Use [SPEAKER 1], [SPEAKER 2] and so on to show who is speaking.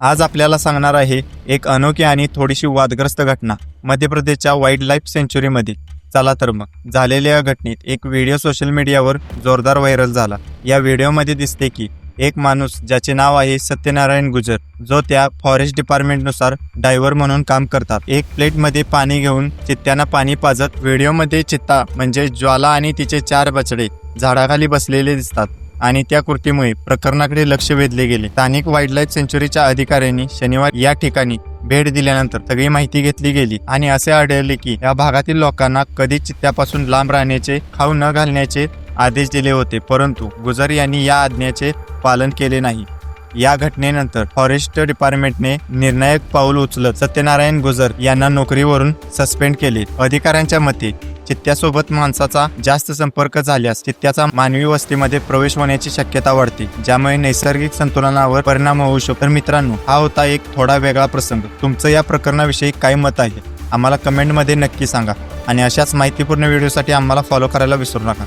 [SPEAKER 1] आज आपल्याला सांगणार आहे एक अनोखी आणि थोडीशी वादग्रस्त घटना मध्य प्रदेशच्या वाईल्ड लाईफ सेंच्युरीमध्ये चला तर मग झालेल्या या घटनेत एक व्हिडिओ सोशल मीडियावर जोरदार व्हायरल झाला. या व्हिडिओमध्ये दिसते की एक माणूस ज्याचे नाव आहे सत्यनारायण गुजर जो त्या फॉरेस्ट डिपार्टमेंटनुसार डायव्हर म्हणून काम करतात. एक प्लेटमध्ये पाणी घेऊन चित्त्यांना पाणी पाजत व्हिडिओमध्ये चित्ता म्हणजे ज्वाला आणि तिचे चार बछडे झाडाखाली बसलेले दिसतात. आणि त्या कृतीमुळे प्रकरणाकडे लक्ष वेधले गेले. स्थानिक वाईल्ड लाईफ सेंच्युरीच्या अधिकाऱ्यांनी शनिवार या ठिकाणी भेट दिल्यानंतर सगळी माहिती घेतली गेली आणि असे आढळले की या भागातील लोकांना कधी चित्त्यापासून लांब राहण्याचे खाऊ न घालण्याचे आदेश दिले होते. परंतु गुजर यांनी या आज्ञेचे पालन केले नाही. या घटनेनंतर फॉरेस्ट डिपार्टमेंटने निर्णायक पाऊल उचलत सत्यनारायण गुजर यांना नोकरीवरून सस्पेंड केले. अधिकाऱ्यांच्या मते चित्त्यासोबत माणसाचा जास्त संपर्क झाल्यास चित्त्याचा मानवी वस्तीमध्ये प्रवेश होण्याची शक्यता वाढते ज्यामुळे नैसर्गिक संतुलनावर परिणाम होऊ शकतो. तर मित्रांनो हा होता एक थोडा वेगळा प्रसंग. तुमचं या प्रकरणाविषयी काय मत आहे? आम्हाला कमेंटमध्ये नक्की सांगा. आणि अशाच माहितीपूर्ण व्हिडिओसाठी आम्हाला फॉलो करायला विसरू नका.